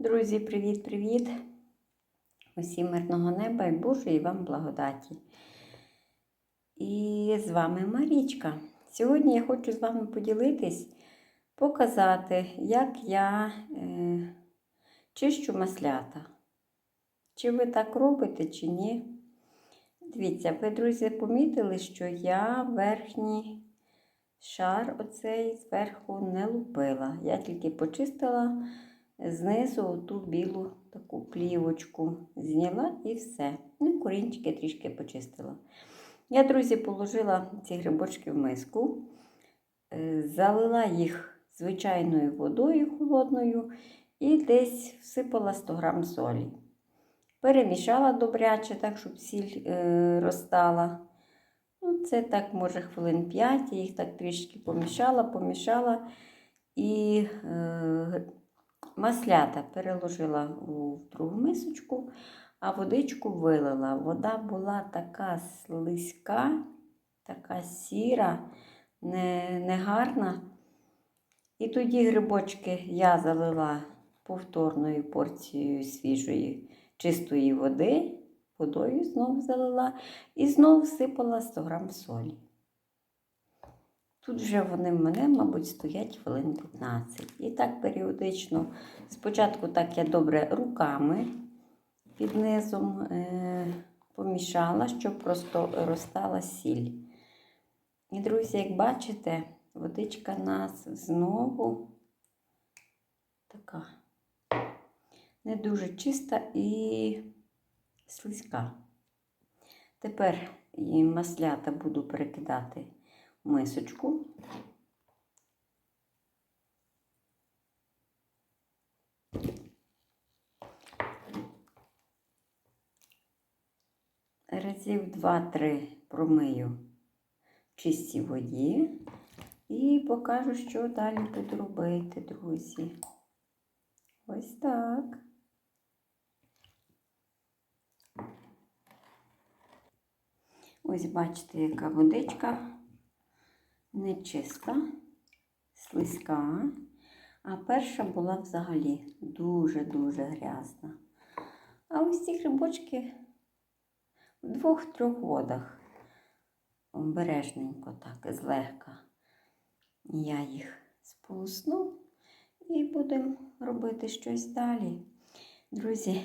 Друзі, привіт-привіт! Усім мирного неба і Божої вам благодаті. І з вами Марічка. Сьогодні я хочу з вами поділитись, показати, як я е, чищу маслята. Чи ви так робите, чи ні? Дивіться, ви, друзі, помітили, що я верхній шар оцей зверху не лупила. Я тільки почистила знизу ту білу таку плівочку зняла і все. Ну, корінчики трішки почистила. Я, друзі, положила ці грибочки в миску, е, залила їх звичайною водою холодною і десь всипала 100 грам солі. Перемішала добряче, так, щоб сіль е, розтала. Ну, Це так, може, хвилин 5, я їх так трішки помішала, помішала і е, маслята переложила у другу мисочку, а водичку вилила. Вода була така слизька, така сіра, не, негарна. І тоді грибочки я залила повторною порцією свіжої чистої води, водою знову залила і знову всипала 100 грам солі. Тут вже вони в мене, мабуть, стоять хвилин 15. І так періодично. Спочатку так я добре руками під низом е, помішала, щоб просто розтала сіль. І, друзі, як бачите, водичка нас знову така не дуже чиста і слизька. Тепер і маслята буду перекидати мисочку. Разів 2-3 промию в чистій воді і покажу, що далі буду робити, друзі. Ось так. Ось бачите, яка водичка нечиста, слизька, а перша була взагалі дуже-дуже грязна. А ось ці грибочки в двох-трьох водах. Обережненько так, злегка. Я їх сполосну і будемо робити щось далі. Друзі,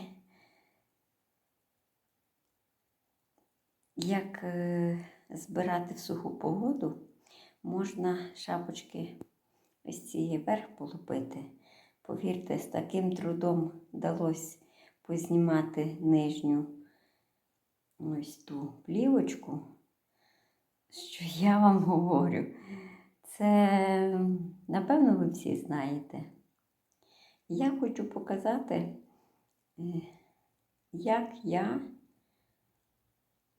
як е, збирати в суху погоду, можна шапочки ось цієї верх полупити. Повірте, з таким трудом вдалося познімати нижню ось ту плівочку, що я вам говорю. Це, напевно, ви всі знаєте. Я хочу показати, е, як я,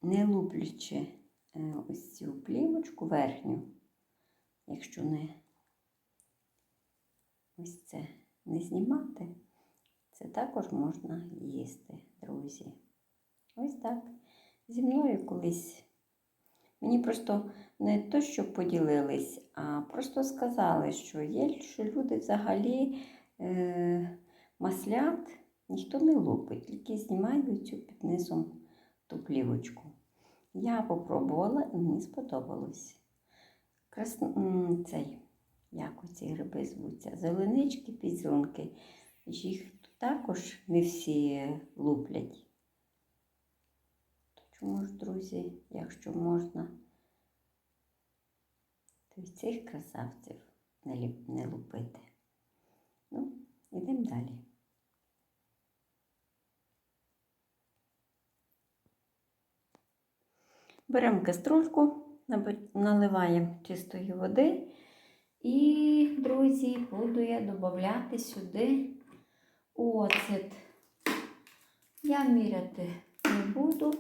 не луплячи е, ось цю плівочку верхню, якщо не ось це не знімати, це також можна їсти, друзі. Ось так. Зі мною колись. Мені просто не то, що поділились, а просто сказали, що є, що люди взагалі е, маслят ніхто не лупить, тільки знімають цю під низом ту плівочку. Я попробувала і мені сподобалось. Крас... Цей, як оці гриби звуться, зеленички, підзунки. Їх також не всі луплять. Чому ж, друзі, якщо можна, то й цих красавців не лупити. Ну, йдемо далі. Беремо каструльку, наливаємо чистої води і, друзі, буду я додати сюди оцет. Я міряти не буду.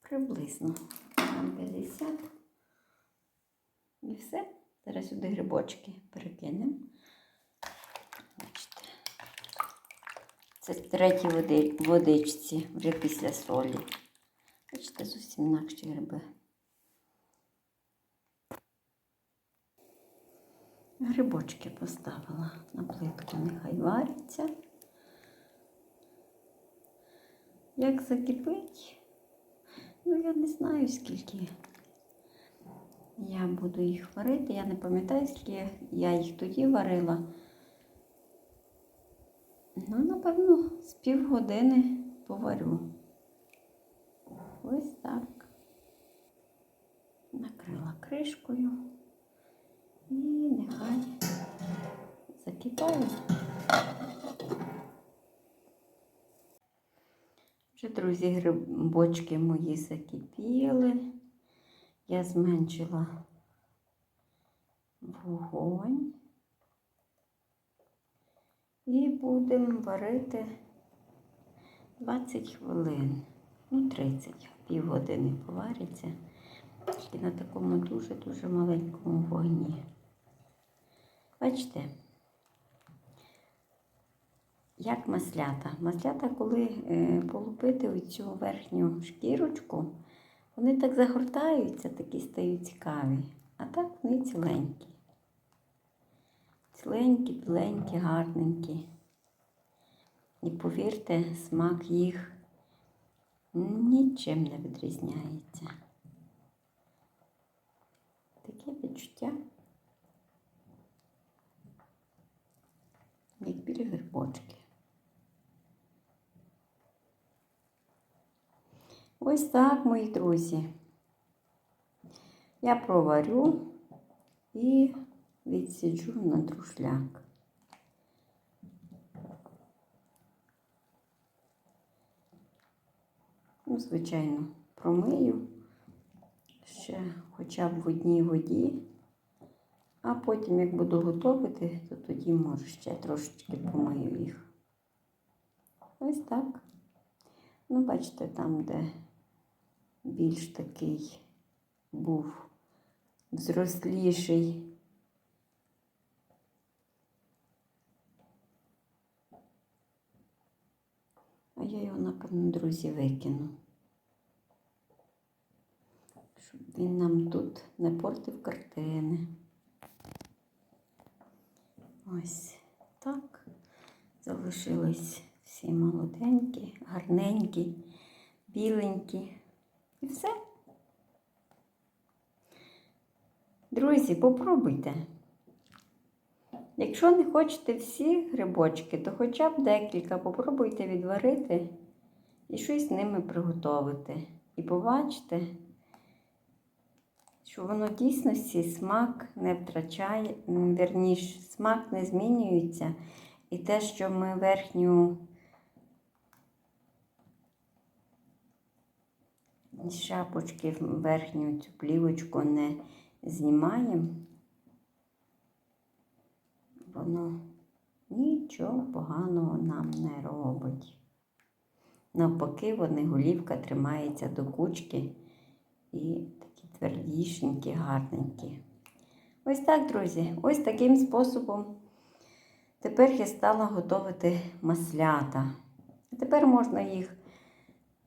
Приблизно грам 50. І все. Зараз сюди грибочки перекинемо. Це в третій води, водичці вже після солі. Бачите, зовсім інакші гриби. Грибочки поставила на плитку, нехай варяться. Як закипить, ну я не знаю скільки я буду їх варити. Я не пам'ятаю, скільки я їх тоді варила. Ну, напевно, з півгодини поварю. Ось так. Накрила кришкою і нехай закипає. Вже, друзі, грибочки мої закипіли. Я зменшила вогонь. І будемо варити 20 хвилин, ну 30, півгодини повариться. Тільки на такому дуже-дуже маленькому вогні. Бачите, як маслята. Маслята, коли е, полупити оцю верхню шкірочку, вони так загортаються, такі стають цікаві. А так вони ціленькі. Ціленькі, біленькі, гарненькі. І повірте, смак їх нічим не відрізняється. Таке відчуття, як білі грибочки. Ось так, мої друзі. Я проварю і відсіджу на друшляк. Ну, звичайно, промию ще хоча б в одній воді, а потім, як буду готувати, то тоді, може, ще трошечки помию їх. Ось так. Ну, бачите, там, де більш такий був взросліший. А я його, напевно, друзі, викину. Щоб він нам тут не портив картини. Ось так. Залишились всі молоденькі, гарненькі, біленькі. І все. Друзі, попробуйте. Якщо не хочете всі грибочки, то хоча б декілька попробуйте відварити і щось з ними приготувати. І побачите, що воно в дійсності смак не втрачає, верніше, смак не змінюється. І те, що ми верхню шапочки, верхню цю плівочку не знімаємо, воно нічого поганого нам не робить. Навпаки, вони голівка тримається до кучки і такі твердішенькі, гарненькі. Ось так, друзі, ось таким способом. Тепер я стала готувати маслята. Тепер можна їх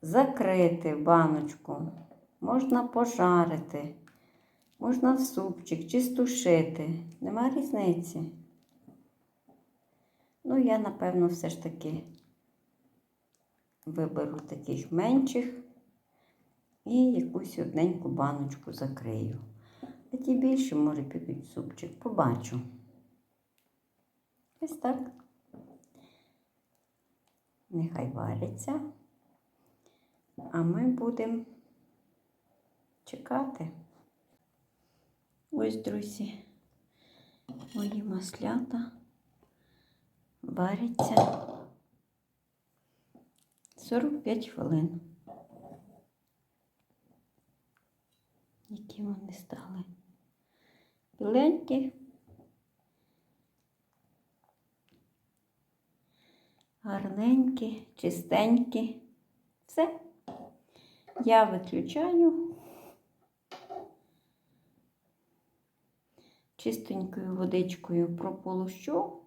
закрити в баночку, можна пожарити, можна в супчик чи стушити. Нема різниці. Ну, я, напевно, все ж таки виберу таких менших і якусь одненьку баночку закрию. А ті більше, може, підуть супчик. Побачу. Ось так. Нехай вариться, а ми будемо чекати. Ось, друзі, мої маслята варяться 45 хвилин. Які вони стали біленькі. гарненькі, чистенькі. Все. Я виключаю чистенькою водичкою прополощу.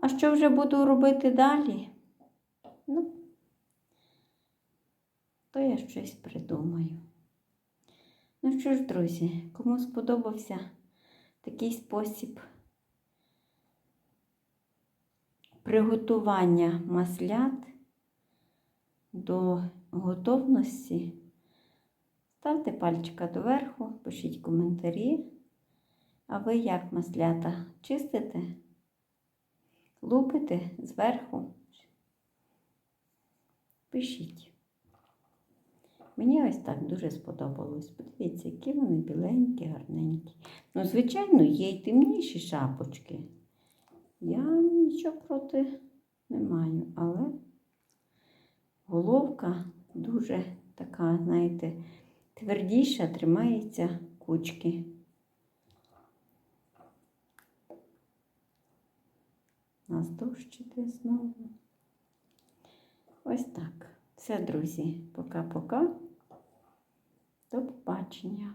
А що вже буду робити далі? Ну, то я щось придумаю. Ну що ж, друзі, кому сподобався такий спосіб приготування маслят до готовності, ставте пальчика доверху, пишіть коментарі. А ви як маслята чистите? Лупите зверху? Пишіть. Мені ось так дуже сподобалось. Подивіться, які вони біленькі, гарненькі. Ну, звичайно, є й темніші шапочки. Я нічого проти не маю, але головка дуже така, знаєте, твердіша, тримається кучки. Нас дощ знову. Ось так. Все, друзі. Пока-пока. До побачення.